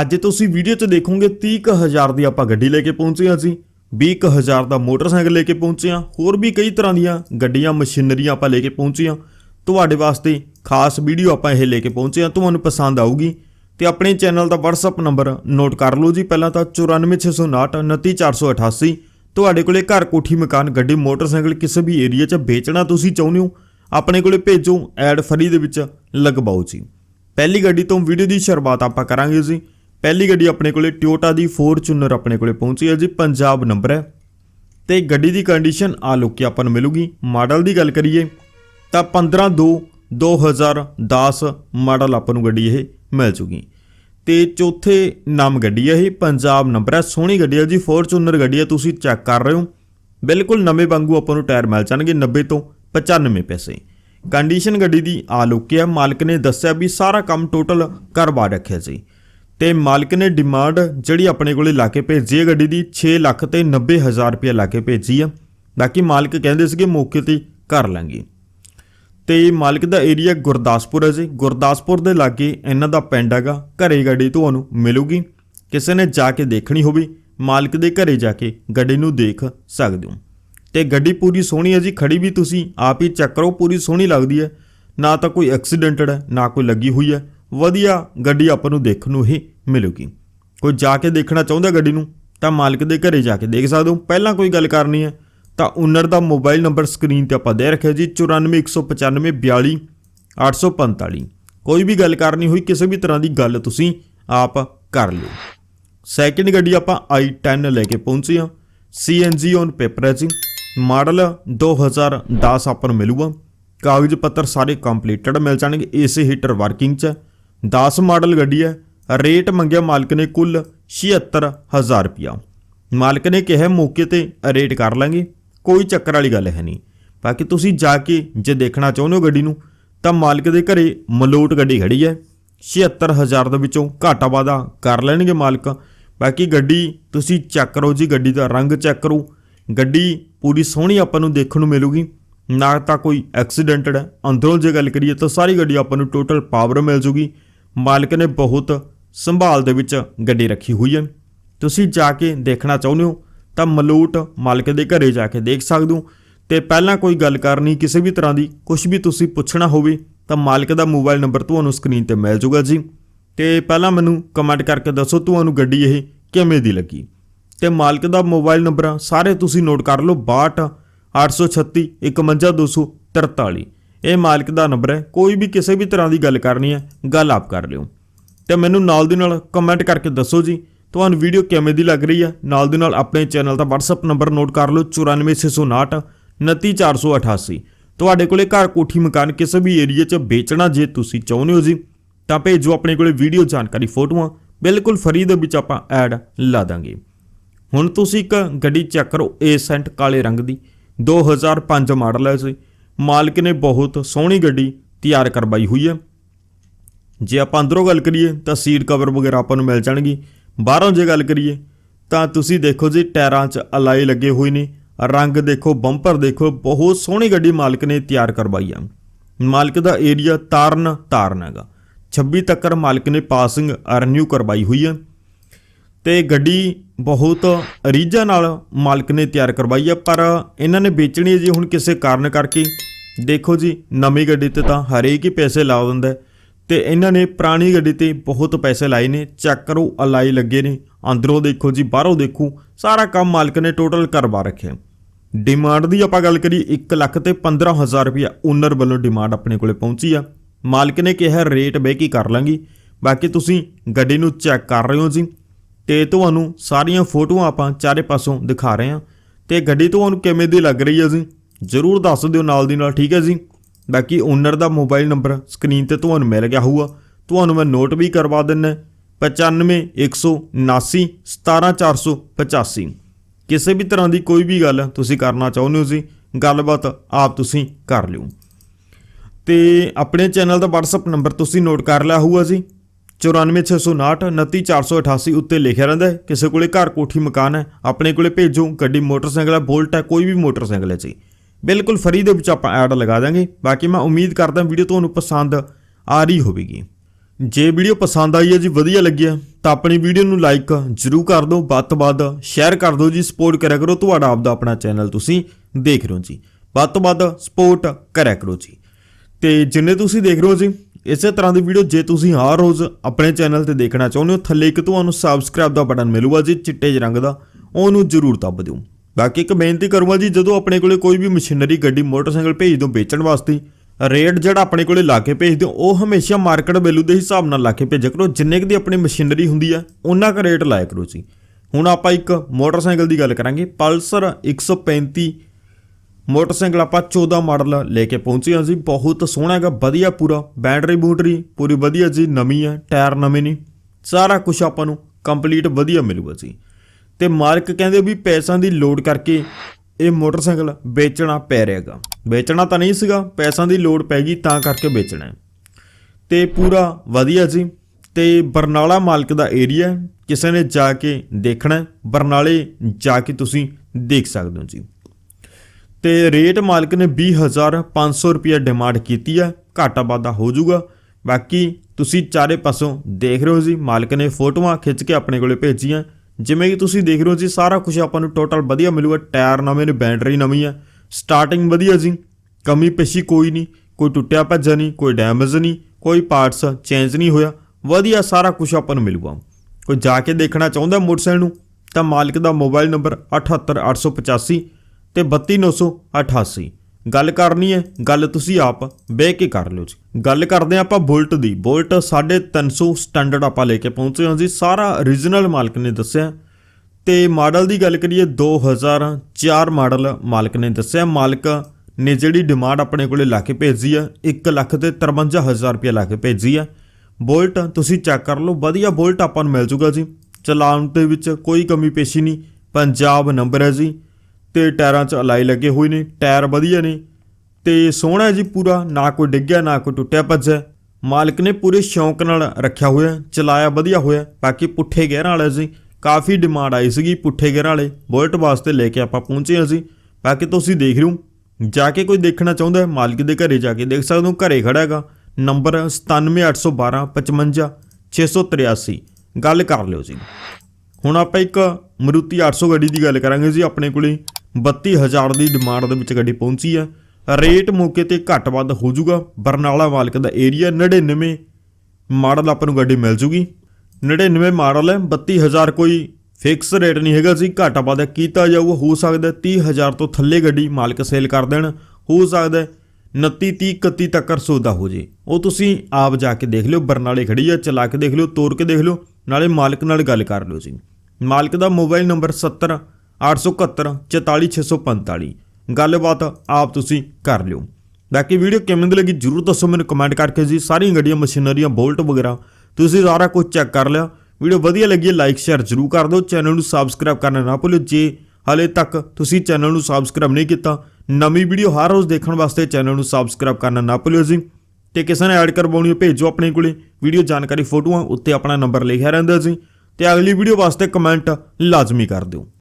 ਅੱਜ ਤੁਸੀਂ ਵੀਡੀਓ 'ਚ ਦੇਖੋਗੇ 30000 ਦੀ ਆਪਾਂ ਗੱਡੀ ਲੈ ਕੇ ਪਹੁੰਚੇ ਹਾਂ ਅਸੀਂ 20000 ਦਾ ਮੋਟਰਸਾਈਕਲ ਲੈ ਕੇ ਪਹੁੰਚੇ ਹਾਂ, ਹੋਰ ਵੀ ਕਈ ਤਰ੍ਹਾਂ ਦੀਆਂ ਗੱਡੀਆਂ, ਮਸ਼ੀਨਰੀਆਂ ਆਪਾਂ ਲੈ ਕੇ ਪਹੁੰਚੇ ਹਾਂ। ਤੁਹਾਡੇ ਵਾਸਤੇ ਖਾਸ ਵੀਡੀਓ ਆਪਾਂ ਇਹ ਲੈ ਕੇ ਪਹੁੰਚੇ ਹਾਂ, ਤੁਹਾਨੂੰ ਪਸੰਦ ਆਊਗੀ। ਤੇ ਆਪਣੇ ਚੈਨਲ ਦਾ WhatsApp ਨੰਬਰ ਨੋਟ ਕਰ ਲਓ ਜੀ, ਪਹਿਲਾਂ ਤਾਂ 94659 29488 ਤੁਹਾਡੇ ਕੋਲੇ ਘਰ, ਕੋਠੀ, ਮਕਾਨ, ਗੱਡੀ, ਮੋਟਰਸਾਈਕਲ, ਕਿਸੇ ਵੀ ਏਰੀਆ 'ਚ ਵੇਚਣਾ ਤੁਸੀਂ ਚਾਹੁੰਦੇ ਹੋ, ਆਪਣੇ ਕੋਲੇ ਭੇਜੋ, ਐਡ ਫਰੀ ਦੇ ਵਿੱਚ ਲਗਵਾਓ ਜੀ। ਪਹਿਲੀ ਗੱਡੀ ਤੋਂ ਵੀਡੀਓ ਦੀ ਸ਼ੁਰੂਆਤ ਆਪਾਂ ਕਰਾਂਗੇ ਜੀ। ਪਹਿਲੀ ਗੱਡੀ ਆਪਣੇ ਕੋਲੇ ਟਿਓਟਾ ਦੀ ਫੋਰਚੂਨਰ ਆਪਣੇ ਕੋਲੇ ਪਹੁੰਚੀ ਹੈ ਜੀ, ਪੰਜਾਬ ਨੰਬਰ ਹੈ। ਤੇ ਗੱਡੀ ਦੀ ਕੰਡੀਸ਼ਨ ਆ ਲੁੱਕ ਕੇ ਆਪਾਂ ਨੂੰ ਮਿਲੂਗੀ। ਮਾਡਲ ਦੀ ਗੱਲ ਕਰੀਏ, ਤਾਂ 15 2 2010 ਮਾਡਲ ਆਪਾਂ ਨੂੰ ਗੱਡੀ ਇਹ ਮਿਲ ਜੂਗੀ। ਤੇ ਚੌਥੇ ਨਾਮ ਗੱਡੀ ਹੈ ਇਹ, ਪੰਜਾਬ ਨੰਬਰ ਹੈ। ਸੋਹਣੀ ਗੱਡੀ ਹੈ ਜੀ ਫੋਰਚੂਨਰ ਗੱਡੀ ਹੈ, ਤੁਸੀਂ ਚੈੱਕ ਕਰ ਰਹੇ ਹੋ। ਬਿਲਕੁਲ ਨਵੇਂ ਵਾਂਗੂ ਆਪਾਂ ਨੂੰ ਟਾਇਰ ਮਿਲ ਜਾਣਗੇ 90 ਤੋਂ 95 ਪੈਸੇ। ਕੰਡੀਸ਼ਨ ਗੱਡੀ ਦੀ ਆ ਲੁੱਕ ਮਾਲਕ ਨੇ ਦੱਸਿਆ ਵੀ ਸਾਰਾ ਕੰਮ ਟੋਟਲ ਕਰਵਾ ਰੱਖਿਆ ਸੀ ਤੇ ਮਾਲਕ ਨੇ ਡਿਮਾਂਡ ਜਿਹੜੀ ਆਪਣੇ ਕੋਲੇ ਲਾ ਕੇ ਭੇਜੀ ਹੈ, ਗੱਡੀ ਦੀ 6 ਲੱਖ ਤੇ 90 ਹਜ਼ਾਰ ਰੁਪਏ ਲਾ ਕੇ ਭੇਜੀ ਆ। ਬਾਕੀ ਮਾਲਕ ਕਹਿੰਦੇ ਸੀਗੇ ਮੌਕੇ ਤੇ ਕਰ ਲਾਂਗੇ। ਤੇ ਮਾਲਕ ਦਾ ਏਰੀਆ ਗੁਰਦਾਸਪੁਰ ਹੈ ਜੀ। ਗੁਰਦਾਸਪੁਰ ਦੇ ਲਾਗੇ ਇਹਨਾਂ ਦਾ ਪਿੰਡ ਹੈਗਾ। ਘਰੇ ਗੱਡੀ ਤੁਹਾਨੂੰ ਮਿਲੂਗੀ। ਕਿਸੇ ਨੇ ਜਾ ਕੇ ਦੇਖਣੀ ਹੋਵੇ, ਮਾਲਕ ਦੇ ਘਰੇ ਜਾ ਕੇ ਗੱਡੀ ਨੂੰ ਦੇਖ ਸਕਦੇ ਹੋ। ਤੇ ਗੱਡੀ ਪੂਰੀ ਸੋਹਣੀ ਹੈ ਜੀ। ਖੜੀ ਵੀ ਤੁਸੀਂ ਆਪ ਹੀ ਚੈੱਕ ਕਰੋ, ਪੂਰੀ ਸੋਹਣੀ ਲੱਗਦੀ ਹੈ। ਨਾ ਤਾਂ ਕੋਈ ਐਕਸੀਡੈਂਟਡ ਹੈ, ਨਾ ਕੋਈ ਲੱਗੀ ਹੋਈ ਹੈ। ਵਧੀਆ ਗੱਡੀ ਆਪਾਂ ਨੂੰ ਦੇਖਣ ਨੂੰ ਇਹ ਮਿਲੂਗੀ। ਕੋਈ ਜਾ ਕੇ ਦੇਖਣਾ ਚਾਹੁੰਦਾ ਗੱਡੀ ਨੂੰ, ਤਾਂ ਮਾਲਕ ਦੇ ਘਰੇ ਜਾ ਕੇ ਦੇਖ ਸਕਦੇ ਹੋ। ਪਹਿਲਾਂ ਕੋਈ ਗੱਲ ਕਰਨੀ ਹੈ, ਤਾਂ ਓਨਰ ਦਾ ਮੋਬਾਈਲ ਨੰਬਰ ਸਕਰੀਨ ਤੇ ਆਪਾਂ ਦੇ ਰੱਖਿਆ ਜੀ 941594 845 ਕੋਈ ਵੀ ਗੱਲ ਕਰਨੀ ਹੋਈ, ਕਿਸੇ ਵੀ ਤਰ੍ਹਾਂ ਦੀ ਗੱਲ ਤੁਸੀਂ ਆਪ ਕਰ ਲਿਓ। ਸੈਕਿੰਡ ਗੱਡੀ ਆਪਾਂ i10 ਲੈ ਕੇ ਪਹੁੰਚੇ ਹਾਂ। CNG ਔਨ ਪੇਪਰ ਹੈ ਜੀ। ਮਾਡਲ 2010 ਆਪਾਂ ਨੂੰ ਮਿਲੂਗਾ। ਕਾਗਜ਼ ਪੱਤਰ ਸਾਰੇ ਕੰਪਲੀਟਡ ਮਿਲ ਜਾਣਗੇ। ਏਸੀ ਹੀਟਰ ਵਰਕਿੰਗ 'ਚ ਹੈ। 10 ਮਾਡਲ ਗੱਡੀ ਹੈ। ਰੇਟ ਮੰਗਿਆ ਮਾਲਕ ਨੇ ਕੁੱਲ 76000 ਰੁਪਿਆ ਮਾਲਕ ਨੇ ਕਿਹਾ, ਮੌਕੇ ਤੇ ਰੇਟ ਕਰ ਲਾਂਗੇ। ਕੋਈ ਚੱਕਰ ਵਾਲੀ ਗੱਲ ਹੈ ਨਹੀਂ। ਬਾਕੀ ਤੁਸੀਂ ਜਾ ਕੇ ਜੇ ਦੇਖਣਾ ਚਾਹੁੰਦੇ ਹੋ ਗੱਡੀ ਨੂੰ, ਤਾਂ ਮਾਲਕ ਦੇ ਘਰੇ ਮਲੋਟ ਗੱਡੀ ਖੜੀ ਹੈ। 76000 ਦੇ ਵਿੱਚੋਂ ਘਾਟਾ ਵਾਦਾ ਕਰ ਲੈਣਗੇ ਮਾਲਕ। ਬਾਕੀ ਗੱਡੀ ਤੁਸੀਂ ਚੈੱਕ ਕਰੋ ਜੀ, ਗੱਡੀ ਦਾ ਰੰਗ ਚੈੱਕ ਕਰੋ। ਗੱਡੀ ਪੂਰੀ ਸੋਹਣੀ ਆਪਾਂ ਨੂੰ ਦੇਖਣ ਨੂੰ ਮਿਲੂਗੀ। ਨਾ ਤਾਂ ਕੋਈ ਐਕਸੀਡੈਂਟਡ ਹੈ। ਅੰਦਰੋਂ ਜੇ ਗੱਲ ਕਰੀਏ ਤਾਂ ਸਾਰੀ ਗੱਡੀ ਆਪਾਂ ਨੂੰ ਟੋਟਲ ਪਾਵਰ ਮਿਲ ਜੂਗੀ। ਮਾਲਕ ਨੇ ਬਹੁਤ ਸੰਭਾਲ ਦੇ ਵਿੱਚ ਗੱਡੀ ਰੱਖੀ ਹੋਈ ਹੈ ਤੁਸੀਂ ਜਾ ਕੇ ਦੇਖਣਾ ਚਾਹੁੰਦੇ ਹੋ ਤਾਂ ਮਲੂਟ ਮਾਲਕ ਦੇ ਘਰੇ ਜਾ ਕੇ ਦੇਖ ਸਕਦੇ ਹੋ। ਤੇ ਪਹਿਲਾਂ ਕੋਈ ਗੱਲ ਕਰਨੀ, ਕਿਸੇ ਵੀ ਤਰ੍ਹਾਂ ਦੀ ਕੁਝ ਵੀ ਤੁਸੀਂ ਪੁੱਛਣਾ ਹੋਵੇ ਤਾਂ ਮਾਲਕ ਦਾ ਮੋਬਾਈਲ ਨੰਬਰ ਤੁਹਾਨੂੰ ਸਕਰੀਨ ਤੇ ਮਿਲ ਜਾਊਗਾ ਜੀ। ਤੇ ਪਹਿਲਾਂ ਮੈਨੂੰ ਕਮੈਂਟ ਕਰਕੇ ਦੱਸੋ ਤੁਹਾਨੂੰ ਗੱਡੀ ਇਹ ਕਿਵੇਂ ਦੀ ਲੱਗੀ। ਤੇ ਮਾਲਕ ਦਾ ਮੋਬਾਈਲ ਨੰਬਰ ਸਾਰੇ ਤੁਸੀਂ ਨੋਟ ਕਰ ਲਓ 62 836 51243 ਇਹ ਮਾਲਕ ਦਾ ਨੰਬਰ ਹੈ, ਕੋਈ ਵੀ ਕਿਸੇ ਵੀ ਤਰ੍ਹਾਂ ਦੀ ਗੱਲ ਕਰਨੀ ਹੈ, ਗੱਲ ਆਪ ਕਰ ਲਿਓ। ਤੇ ਮੈਨੂੰ ਨਾਲ ਦੀ ਨਾਲ ਕਮੈਂਟ ਕਰਕੇ ਦੱਸੋ ਜੀ, ਤੁਹਾਨੂੰ ਵੀਡੀਓ ਕਿਵੇਂ ਦੀ ਲੱਗ ਰਹੀ ਹੈ? ਨਾਲ ਦੀ ਨਾਲ ਆਪਣੇ ਚੈਨਲ ਦਾ WhatsApp ਨੰਬਰ ਨੋਟ ਕਰ ਲਓ 94659 29488 ਤੁਹਾਡੇ ਕੋਲੇ ਘਰ, ਕੋਠੀ, ਮਕਾਨ ਕਿਸੇ ਵੀ ਏਰੀਆ 'ਚ ਵੇਚਣਾ ਜੇ ਤੁਸੀਂ ਚਾਹੁੰਦੇ ਹੋ ਜੀ, ਤਾਂ ਭੇਜੋ ਆਪਣੇ ਕੋਲੇ ਵੀਡੀਓ ਜਾਣਕਾਰੀ ਫੋਟੋਆਂ, ਬਿਲਕੁਲ ਫਰੀ ਦੇ ਵਿੱਚ ਆਪਾਂ ਐਡ ਲਾ ਦਾਂਗੇ। ਹੁਣ ਤੁਸੀਂ ਇੱਕ ਗੱਡੀ ਚੈੱਕ ਕਰੋ ਏਸੈਂਟ ਕਾਲੇ ਰੰਗ ਦੀ 2005 ਮਾਡਲ ਹੈ ਜੀ। ਮਾਲਕ ਨੇ ਬਹੁਤ ਸੋਹਣੀ ਗੱਡੀ ਤਿਆਰ ਕਰਵਾਈ ਹੋਈ ਹੈ। ਜੇ ਆਪਾਂ ਅੰਦਰੋਂ ਗੱਲ ਕਰੀਏ ਤਾਂ ਸੀਟ ਕਵਰ ਵਗੈਰਾ ਆਪਾਂ ਨੂੰ ਮਿਲ ਜਾਣਗੀ। ਬਾਹਰੋਂ ਜੇ ਗੱਲ ਕਰੀਏ ਤਾਂ ਤੁਸੀਂ ਦੇਖੋ ਜੀ, ਟਾਇਰਾਂ 'ਚ ਅਲਾਈ ਲੱਗੇ ਹੋਏ ਨੇ। ਰੰਗ ਦੇਖੋ, ਬੰਪਰ ਦੇਖੋ, ਬਹੁਤ ਸੋਹਣੀ ਗੱਡੀ ਮਾਲਕ ਨੇ ਤਿਆਰ ਕਰਵਾਈ ਆ। ਮਾਲਕ ਦਾ ਏਰੀਆ ਤਾਰਨ ਤਾਰਨ ਹੈਗਾ। 26 ਤੱਕ ਮਾਲਕ ਨੇ ਪਾਸਿੰਗ ਰਿਨਿਊ ਕਰਵਾਈ ਹੋਈ ਹੈ ਤੇ ਗੱਡੀ ਬਹੁਤ ਰੀਝਾਂ ਨਾਲ ਮਾਲਕ ਨੇ ਤਿਆਰ ਕਰਵਾਈ ਆ, ਪਰ ਇਹਨਾਂ ਨੇ ਵੇਚਣੀ ਹੈ ਜੀ, ਹੁਣ ਕਿਸੇ ਕਾਰਨ ਕਰਕੇ। ਦੇਖੋ ਜੀ, ਨਵੀਂ ਗੱਡੀ ਤੇ ਤਾਂ ਹਰੇਕ ਹੀ ਪੈਸੇ ਲਾ ਦਿੰਦਾ ਹੈ ਤੇ ਇਹਨਾਂ ਨੇ ਪੁਰਾਣੀ ਗੱਡੀ ਤੇ ਬਹੁਤ ਪੈਸੇ ਲਾਏ ਨੇ, ਚੈੱਕ ਕਰੋ, ਅਲਾਈ ਲੱਗੇ ਨੇ। ਅੰਦਰੋਂ ਦੇਖੋ ਜੀ, ਬਾਹਰੋਂ ਦੇਖੋ, ਸਾਰਾ ਕੰਮ ਮਾਲਕ ਨੇ ਟੋਟਲ ਕਰਵਾ ਰੱਖਿਆ ਡਿਮਾਂਡ ਦੀ ਆਪਾਂ ਗੱਲ ਕਰੀਏ 1 ਲੱਖ ਤੇ 15000 ਰੁਪਇਆ ਓਨਰ ਵੱਲੋਂ ਡਿਮਾਂਡ ਆਪਣੇ ਕੋਲੇ ਪਹੁੰਚੀ ਆ। ਮਾਲਕ ਨੇ ਕਿਹਾ ਰੇਟ ਬਹਿ ਕੇ ਕਰ ਲਾਂਗੀ। ਬਾਕੀ ਤੁਸੀਂ ਗੱਡੀ ਨੂੰ ਚੈੱਕ ਕਰ ਰਹੇ ਹੋ ਜੀ। ਤੇ ਤੁਹਾਨੂੰ ਸਾਰੀਆਂ ਫੋਟੋਆਂ ਆਪਾਂ ਚਾਰੇ ਪਾਸੋਂ ਦਿਖਾ ਰਹੇ ਹਾਂ। ਤੇ ਗੱਡੀ ਤੁਹਾਨੂੰ ਕਿਵੇਂ ਦੀ ਲੱਗ ਰਹੀ ਹੈ ਜੀ? ਜਰੂਰ ਦੱਸ ਦਿਓ ਨਾਲ ਦੀ ਨਾਲ, ਠੀਕ ਹੈ ਜੀ? ਬਾਕੀ ਓਨਰ ਦਾ ਮੋਬਾਈਲ ਨੰਬਰ ਸਕਰੀਨ ਤੇ ਤੁਹਾਨੂੰ ਮਿਲ ਗਿਆ ਹੋਊਗਾ। ਤੁਹਾਨੂੰ ਮੈਂ ਨੋਟ ਵੀ ਕਰਵਾ ਦਿੰਨਾ 95 179 ਕਿਸੇ ਵੀ ਤਰ੍ਹਾਂ ਦੀ ਕੋਈ ਵੀ ਗੱਲ ਤੁਸੀਂ ਕਰਨਾ ਚਾਹੁੰਦੇ ਹੋ ਜੀ, ਗੱਲਬਾਤ ਆਪ ਤੁਸੀਂ ਕਰ ਲਿਓ। ਤੇ ਆਪਣੇ ਚੈਨਲ ਦਾ WhatsApp ਨੰਬਰ ਤੁਸੀਂ ਨੋਟ ਕਰ ਲਿਆ ਹੋਊਗਾ ਜੀ। 9469 29488 ਉੱਤੇ ਲਿਖਿਆ ਰਹਿੰਦਾ ਹੈ। ਕਿਸੇ ਕੋਲੇ ਘਰ ਕੋਠੀ ਮਕਾਨ ਹੈ, ਆਪਣੇ ਕੋਲੇ ਭੇਜੋ, ਗੱਡੀ ਮੋਟਰਸਾਈਕਲ ਹੈ, ਬੋਲਟ ਹੈ, ਕੋਈ ਵੀ ਮੋਟਰਸਾਈਕਲ ਹੈ ਜੀ। ਬਿਲਕੁਲ ਫਰੀ ਦੇ ਵਿੱਚ ਆਪਾਂ ਐਡ ਲਗਾ ਦਾਂਗੇ ਬਾਕੀ ਮੈਂ ਉਮੀਦ ਕਰਦਾ ਵੀਡੀਓ ਤੁਹਾਨੂੰ ਪਸੰਦ ਆ ਰਹੀ ਹੋਵੇਗੀ। ਜੇ ਵੀਡੀਓ ਪਸੰਦ ਆਈ ਹੈ ਜੀ, ਵਧੀਆ ਲੱਗੀ ਹੈ, ਤਾਂ ਆਪਣੀ ਵੀਡੀਓ ਨੂੰ ਲਾਈਕ ਜ਼ਰੂਰ ਕਰ ਦਿਓ, ਵੱਧ ਤੋਂ ਵੱਧ ਸ਼ੇਅਰ ਕਰ ਦਿਓ ਜੀ, ਸਪੋਰਟ ਕਰਿਆ ਕਰੋ, ਤੁਹਾਡਾ ਆਪਦਾ ਆਪਣਾ ਚੈਨਲ ਤੁਸੀਂ ਦੇਖ ਰਹੇ ਹੋ ਜੀ। ਵੱਧ ਤੋਂ ਵੱਧ ਸਪੋਰਟ ਕਰਿਆ ਕਰੋ ਜੀ। ਤੇ ਜਿੰਨੇ ਤੁਸੀਂ ਦੇਖ ਰਹੇ ਹੋ ਜੀ ਇਸੇ ਤਰ੍ਹਾਂ ਦੀ ਵੀਡੀਓ ਜੇ ਤੁਸੀਂ ਹਰ ਰੋਜ਼ ਆਪਣੇ ਚੈਨਲ ਤੇ ਦੇਖਣਾ ਚਾਹੁੰਦੇ ਹੋ, ਥੱਲੇ ਇੱਕ ਤੁਹਾਨੂੰ ਸਬਸਕ੍ਰਾਈਬ ਦਾ ਬਟਨ ਮਿਲੂਗਾ ਜੀ, ਚਿੱਟੇ ਜਿਹੇ ਰੰਗ ਦਾ। ਉਹਨੂੰ ਜ਼ਰੂਰ ਦੱਬ ਦਿਓ। ਬਾਕੀ ਇੱਕ ਬੇਨਤੀ ਕਰੂੰਗਾ ਜੀ, ਜਦੋਂ ਆਪਣੇ ਕੋਲੇ ਕੋਈ ਵੀ ਮਸ਼ੀਨਰੀ, ਗੱਡੀ, ਮੋਟਰਸਾਈਕਲ ਭੇਜ ਦਿਓ ਵੇਚਣ ਵਾਸਤੇ, ਰੇਟ ਜਿਹੜਾ ਆਪਣੇ ਕੋਲੇ ਲਾ ਕੇ ਭੇਜ ਦਿਓ, ਉਹ ਹਮੇਸ਼ਾ ਮਾਰਕੀਟ ਵੈਲਿਊ ਦੇ ਹਿਸਾਬ ਨਾਲ ਲਾ ਕੇ ਭੇਜਿਆ ਕਰੋ। ਜਿੰਨੇ ਕੁ ਦੀ ਆਪਣੀ ਮਸ਼ੀਨਰੀ ਹੁੰਦੀ ਆ, ਉਹਨਾਂ ਕੁ ਰੇਟ ਲਾਇਆ ਕਰੋ ਜੀ। ਹੁਣ ਆਪਾਂ ਇੱਕ ਮੋਟਰਸਾਈਕਲ ਦੀ ਗੱਲ ਕਰਾਂਗੇ, ਪਲਸਰ 135 ਮੋਟਰਸਾਈਕਲ ਆਪਾਂ 14 ਮਾਡਲ ਲੈ ਕੇ ਪਹੁੰਚੇ ਹਾਂ ਜੀ। ਬਹੁਤ ਸੋਹਣਾ ਹੈਗਾ, ਵਧੀਆ ਪੂਰਾ। ਬੈਟਰੀ ਬੂਟਰੀ ਪੂਰੀ ਵਧੀਆ ਜੀ, ਨਵੀਂ ਹੈ, ਟਾਇਰ ਨਵੇਂ ਨੇ। ਸਾਰਾ ਕੁਝ ਆਪਾਂ ਨੂੰ ਕੰਪਲੀਟ ਵਧੀਆ ਮਿਲੂਗਾ ਜੀ। ਤੇ ਮਾਲਕ ਕਹਿੰਦੇ ਵੀ ਪੈਸਿਆਂ ਦੀ ਲੋੜ ਕਰਕੇ ਇਹ ਮੋਟਰਸਾਈਕਲ ਵੇਚਣਾ ਪੈ ਰਿਹਾਗਾ ਵੇਚਣਾ ਤਾਂ ਨਹੀਂ ਸੀਗਾ, ਪੈਸਿਆਂ ਦੀ ਲੋੜ ਪੈ ਗਈ ਤਾਂ ਕਰਕੇ ਵੇਚਣਾ ਹੈ। ਤੇ ਪੂਰਾ ਵਧੀਆ ਜੀ। ਤੇ ਬਰਨਾਲਾ ਮਾਲਕ ਦਾ ਏਰੀਆ ਕਿਸੇ ਨੇ ਜਾ ਕੇ ਦੇਖਣਾ ਬਰਨਾਲੇ ਜਾ ਕੇ ਤੁਸੀਂ ਦੇਖ ਸਕਦੇ ਹੋ ਜੀ। ਤੇ ਰੇਟ ਮਾਲਕ ਨੇ 20500 ਰੁਪਏ ਡਿਮਾਂਡ ਕੀਤੀ ਹੈ। ਘਾਟਾ ਵਾਧਾ ਹੋ ਜਾਊਗਾ। ਬਾਕੀ ਤੁਸੀਂ ਚਾਰੇ ਪਾਸੋਂ ਦੇਖ ਰਹੇ ਹੋ ਜੀ, ਮਾਲਕ ਨੇ ਫੋਟੋਆਂ ਖਿੱਚ ਕੇ ਆਪਣੇ ਕੋਲੇ ਭੇਜੀਆਂ। ਜਿਵੇਂ ਕਿ ਤੁਸੀਂ ਦੇਖ ਰਹੇ ਹੋ ਜੀ, ਸਾਰਾ ਕੁਝ ਆਪਾਂ ਨੂੰ ਟੋਟਲ ਵਧੀਆ ਮਿਲੂਗਾ। ਟਾਇਰ ਨਵੇਂ ਨੇ ਬੈਟਰੀ ਨਵੀਂ ਹੈ। ਸਟਾਰਟਿੰਗ ਵਧੀਆ ਜੀ। ਕਮੀ ਪੇਸ਼ੀ ਕੋਈ ਨਹੀਂ, ਕੋਈ ਟੁੱਟਿਆ ਭੱਜਾ ਨਹੀਂ, ਕੋਈ ਡੈਮੇਜ ਨਹੀਂ, ਕੋਈ ਪਾਰਟਸ ਚੇਂਜ ਨਹੀਂ ਹੋਇਆ। ਵਧੀਆ ਸਾਰਾ ਕੁਝ ਆਪਾਂ ਨੂੰ ਮਿਲੂਗਾ। ਕੋਈ ਜਾ ਕੇ ਦੇਖਣਾ ਚਾਹੁੰਦਾ ਮੋਟਰਸਾਈਕਲ ਨੂੰ, ਤਾਂ ਮਾਲਕ ਦਾ ਮੋਬਾਈਲ ਨੰਬਰ 78885 ਤੇ 32988 ਗੱਲ ਕਰਨੀ ਹੈ ਗੱਲ ਤੁਸੀਂ ਆਪ, ਬਹਿ ਕੇ ਕਰ ਲਿਓ ਜੀ। ਗੱਲ ਕਰਦੇ ਹਾਂ ਆਪਾਂ ਬੁਲਟ ਦੀ। ਬੁਲਟ 350 ਸਟੈਂਡਰਡ ਆਪਾਂ ਲੈ ਕੇ ਪਹੁੰਚੇ ਹਾਂ ਜੀ। ਸਾਰਾ origignal ਮਾਲਕ ਨੇ ਦੱਸਿਆ। ਤੇ ਮਾਡਲ ਦੀ ਗੱਲ ਕਰੀਏ 2004 ਮਾਡਲ ਮਾਲਕ ਨੇ ਦੱਸਿਆ। ਮਾਲਕ ਨੇ ਜਿਹੜੀ ਡਿਮਾਂਡ ਆਪਣੇ ਕੋਲੇ ਲਾ ਕੇ ਭੇਜੀ ਆ 1 ਲੱਖ ਤੇ 53000 ਰੁਪਏ ਲਾ ਕੇ ਭੇਜੀ ਆ। ਬੁਲਟ ਤੁਸੀਂ ਚੈੱਕ ਕਰ ਲਓ, ਵਧੀਆ ਬੁਲਟ ਆਪਾਂ ਨੂੰ ਮਿਲ ਜੂਗਾ ਜੀ। ਚਲਾਉਣ ਦੇ ਵਿੱਚ ਕੋਈ ਕਮੀ ਪੇਸ਼ੀ ਨਹੀਂ। ਪੰਜਾਬ ਨੰਬਰ ਹੈ ਜੀ। ਤੇ ਟਾਇਰਾਂ 'ਚ ਅਲਾਈ ਲੱਗੇ ਹੋਏ ਨੇ ਟਾਇਰ ਵਧੀਆ ਨੇ। ਤੇ ਸੋਹਣਾ ਜੀ ਪੂਰਾ ਨਾ ਕੋਈ ਡਿੱਗਿਆ ਨਾ ਕੋਈ ਟੁੱਟਿਆ ਭੱਜਿਆ। ਮਾਲਕ ਨੇ ਪੂਰੇ ਸ਼ੌਂਕ ਨਾਲ ਰੱਖਿਆ ਹੋਇਆ ਚਲਾਇਆ ਵਧੀਆ ਹੋਇਆ। ਬਾਕੀ ਪੁੱਠੇ ਗੇਅਰਾਂ ਵਾਲਾ ਜੀ ਕਾਫੀ ਡਿਮਾਂਡ ਆਈ ਸੀਗੀ ਪੁੱਠੇ ਗੇਅਰਾਂ ਵਾਲੇ। ਬੁਲਟ ਵਾਸਤੇ ਲੈ ਕੇ ਆਪਾਂ ਪਹੁੰਚੇ ਹਾਂ ਜੀ। ਬਾਕੀ ਤੁਸੀਂ ਦੇਖ ਰਹੇ ਹੋ ਜਾ ਕੇ ਕੋਈ ਦੇਖਣਾ ਚਾਹੁੰਦਾ ਹੈ, ਮਾਲਕ ਦੇ ਘਰੇ ਜਾ ਕੇ ਦੇਖ ਸਕਦੇ ਹੋ ਘਰੇ ਖੜਾ ਹੈਗਾ। ਨੰਬਰ 97812 55 683 ਗੱਲ ਕਰ ਲਿਓ ਜੀ। ਹੁਣ ਆਪਾਂ ਇੱਕ ਮਰੂਤੀ 800 ਗੱਡੀ ਦੀ ਗੱਲ ਕਰਾਂਗੇ ਜੀ ਆਪਣੇ ਕੋਲੇ। 32000 ਦੀ ਡਿਮਾਂਡ ਦੇ ਵਿੱਚ ਗੱਡੀ ਪਹੁੰਚੀ ਹੈ ਰੇਟ ਮੌਕੇ ਤੇ ਘੱਟ ਵੱਧ ਹੋ ਜਾਊਗਾ। ਬਰਨਾਲਾ ਮਾਲਕ ਦਾ ਏਰੀਆ 99 ਮਾਡਲ ਆਪਾਂ ਨੂੰ ਗੱਡੀ ਮਿਲ ਜੂਗੀ। 99 ਮਾਡਲ ਹੈ 32000 ਕੋਈ ਫਿਕਸ ਰੇਟ ਨਹੀਂ ਹੈਗਾ ਸੀ। ਘੱਟ ਵੱਧ ਕੀਤਾ ਜਾਊਗਾ। ਹੋ ਸਕਦਾ ਹੈ 30000 ਤੋਂ ਥੱਲੇ ਗੱਡੀ ਮਾਲਕ ਸੇਲ ਕਰ ਦੇਣ। ਹੋ ਸਕਦਾ ਹੈ 29 30 31 ਤੱਕ ਸੌਦਾ ਹੋ ਜੇ। ਉਹ ਤੁਸੀਂ ਆਪ ਜਾ ਕੇ ਦੇਖ ਲਿਓ। ਬਰਨਾਲੇ ਖੜੀ ਆ, ਚਲਾ ਕੇ ਦੇਖ ਲਿਓ ਤੋੜ ਕੇ ਦੇਖ ਲਿਓ। ਨਾਲੇ ਮਾਲਕ ਨਾਲ ਗੱਲ ਕਰ ਲਿਓ ਜੀ। ਮਾਲਕ ਦਾ ਮੋਬਾਈਲ ਨੰਬਰ 70 871 44645 ਗੱਲਬਾਤ ਆਪ ਤੁਸੀਂ ਕਰ ਲਿਓ। ਬਾਕੀ ਵੀਡੀਓ ਕਿਵੇਂ ਦੀ ਲੱਗੀ ਜਰੂਰ ਦੱਸੋ ਮੈਨੂੰ ਕਮੈਂਟ ਕਰਕੇ ਜੀ। ਸਾਰੀਆਂ ਗੱਡੀਆਂ, ਮਸ਼ੀਨਰੀਆਂ, ਬੋਲਟ ਵਗੈਰਾ ਤੁਸੀਂ ਸਾਰਾ ਕੁਝ ਚੈੱਕ ਕਰ ਲਿਆ। ਵੀਡੀਓ ਵਧੀਆ ਲੱਗੀ ਲਾਈਕ ਸ਼ੇਅਰ ਜਰੂਰ ਕਰ ਦਿਓ। ਚੈਨਲ ਨੂੰ ਸਬਸਕ੍ਰਾਈਬ ਕਰਨਾ ਨਾ ਭੁੱਲਿਓ। ਜੇ ਹਾਲੇ ਤੱਕ ਤੁਸੀਂ ਚੈਨਲ ਨੂੰ ਸਬਸਕ੍ਰਾਈਬ ਨਹੀਂ ਕੀਤਾ, ਨਵੀਂ ਵੀਡੀਓ ਹਰ ਰੋਜ਼ ਦੇਖਣ ਵਾਸਤੇ ਚੈਨਲ ਨੂੰ ਸਬਸਕ੍ਰਾਈਬ ਕਰਨਾ ਨਾ ਭੁੱਲਿਓ ਜੀ। ਤੇ ਕਿਸੇ ਨੇ ਐਡ ਕਰਵਾਉਣੀ ਹੋ, ਭੇਜੋ ਆਪਣੇ ਕੋਲੇ। ਵੀਡੀਓ ਜਾਣਕਾਰੀ ਫੋਟੋਆਂ ਉੱਤੇ ਆਪਣਾ ਨੰਬਰ ਲਿਖਿਆ ਰਹਿੰਦਾ ਜੀ। ਤੇ ਅਗਲੀ ਵੀਡੀਓ ਵਾਸਤੇ ਕਮੈਂਟ ਲਾਜ਼ਮੀ ਕਰ ਦਿਓ।